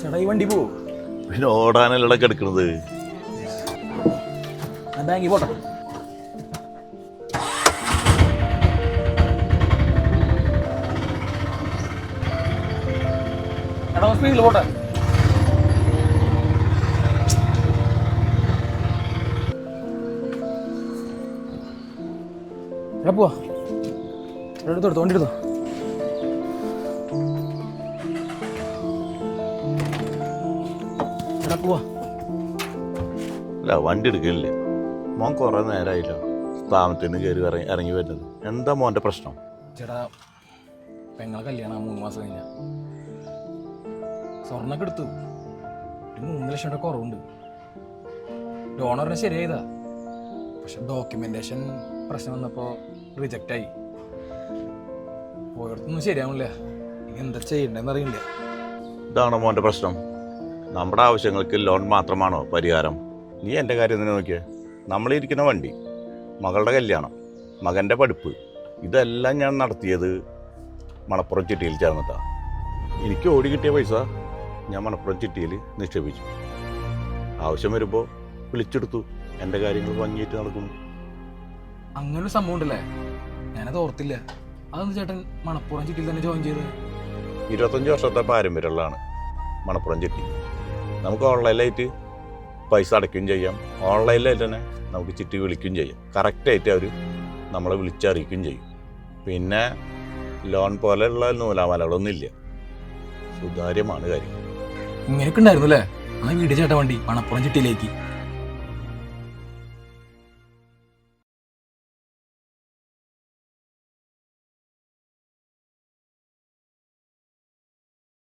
ചേട്ടാ ഈ വണ്ടി പോവും. പിന്നെ ഓടാനല്ലട കിടക്കണത് എടുക്കുന്നത് ബാങ്കിൽ പോട്ടെ. എടാ സ്പീഡിൽ പോട്ടെ. പോവാ. എടാ എടുത്തോ എടുത്തോ വണ്ടി എടുത്തോ. പോവാ. അല്ല വണ്ടി എടുക്കില്ലേ മോൻ കുറേ നേരമായില്ല സ്ഥാപനത്തിൽ നിന്ന് കയറി ഇറങ്ങി ഇറങ്ങി വരുന്നത്. എന്താ മോന്റെ പ്രശ്നം? ചേട്ടാ പെങ്ങളെ കല്യാണം മൂന്ന് മാസം കഴിഞ്ഞ. സ്വർണൊക്കെ എടുത്തു. ഒരു മൂന്ന് ലക്ഷം രൂപ കുറവുണ്ട്. പറഞ്ഞാൽ ശരിയായതാ. പക്ഷെ ഡോക്യുമെന്റേഷൻ പ്രശ്നം വന്നപ്പോൾ റിജക്റ്റ് ആയി. പോയിടത്തൊന്നും ശരിയാവില്ല ഇനി എന്താ ചെയ്യണ്ടെന്ന് അറിയില്ല. ഇതാണോ മോന്റെ പ്രശ്നം? നമ്മുടെ ആവശ്യങ്ങൾക്ക് ലോൺ മാത്രമാണോ പരിഹാരം? നീ എന്റെ കാര്യം തന്നെ നോക്കിയേ. നമ്മളിരിക്കുന്ന വണ്ടി മകളുടെ കല്യാണം മകന്റെ പഠിപ്പ് ഇതെല്ലാം ഞാൻ നടത്തിയത് മണപ്പുറം ചിട്ടിയിൽ ചേർന്നിട്ടാണ് എനിക്ക് ഓടി കിട്ടിയ പൈസ ഞാൻ മണപ്പുറം ചിട്ടിയിൽ നിക്ഷേപിച്ചു. ആവശ്യം വരുമ്പോൾ വിളിച്ചെടുത്തു. എന്റെ കാര്യങ്ങൾ ഭംഗിയായിട്ട് നടക്കുന്നു. അങ്ങനെ ഒരു സംഭവം ഉണ്ടല്ലേ? ഞാനത് ഓർത്തില്ല. അതൊന്ന് ചേട്ടൻ മണപ്പുറം ചിട്ടിയിൽ തന്നെ ജോയിൻ ചെയ്തത്? ഇരുപത്തഞ്ച് വർഷത്തെ പാരമ്പര്യമുള്ളതാണ് മണപ്പുറം ചിട്ടി. നമുക്ക് ഓൺലൈനിലായിട്ട് പൈസ അടയ്ക്കുകയും ചെയ്യാം. ഓൺലൈനിലായിട്ട് തന്നെ നമുക്ക് ചിട്ടി വിളിക്കുകയും ചെയ്യാം. കറക്റ്റായിട്ട് അവർ നമ്മളെ വിളിച്ചറിയിക്കുകയും ചെയ്യും. പിന്നെ ലോൺ പോലെയുള്ള നൂലാമലകളൊന്നും ഇല്ല സുതാര്യമാണ് കാര്യം. ഇങ്ങനെയൊക്കെ ഉണ്ടായിരുന്നു അല്ലേ? ആ വീട് ചേട്ടൻ വണ്ടി മണപ്പുറം ചിട്ടിയിലേക്ക്.